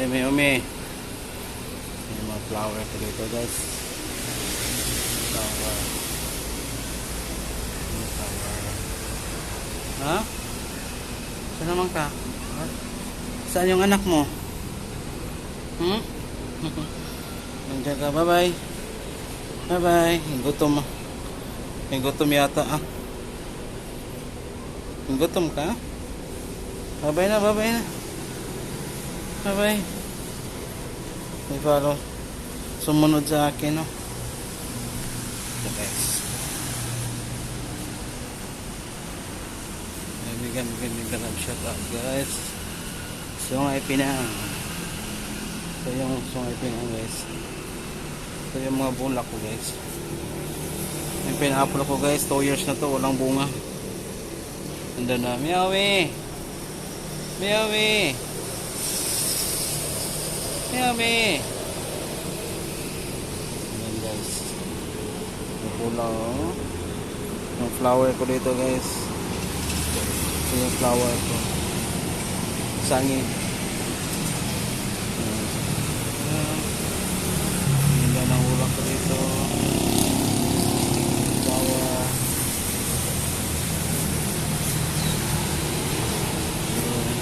May umi. May mga flower ko dito guys. Flower. Flower. Ha? Saan naman ka? Saan yung anak mo? Hmm? Nandiyan ka. Bye-bye. Bye-bye. Gutom. May gutom yata ah. Gutom ka? Bye-bye na, bye-bye na. Bye-bye. May follow. Sumunod sa akin, no? Best. Bigyan, bigyan, bigyan ng shout out, guys. Sungay Pinang. Ito yung Sungay Pinang, guys. Ito yung mga bulak ko, guys. Yung pina-upload ko, guys. 2 years na to. Walang bunga. Ando na. Miyawi! Miyawi! Miyawi! Ayan, guys. Pula, oh. Yung flower ko dito, guys. Ito yung flower ko. Sangi. Ayan. Ganda ng ulak ko dito. Flower. Ayan.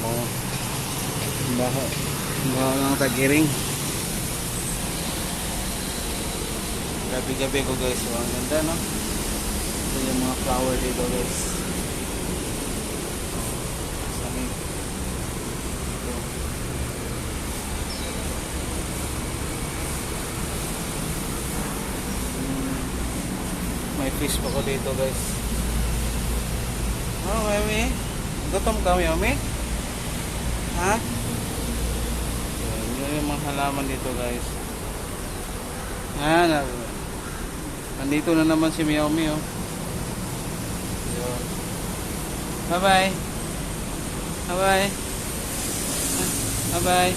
Mga baho. Baho ng tagiring. Gabi-gabi ko guys. So, ang ganda no? Ito yung mga flower dito guys. Sami. Ito. Hmm. may fish pa ko dito guys. Oh Mami. Gutom ka Mami Ha? Yan, yun yung mga halaman dito guys. Yan. Nandito na naman si Meow Meow. Yun. Bye bye. Bye bye. Bye bye.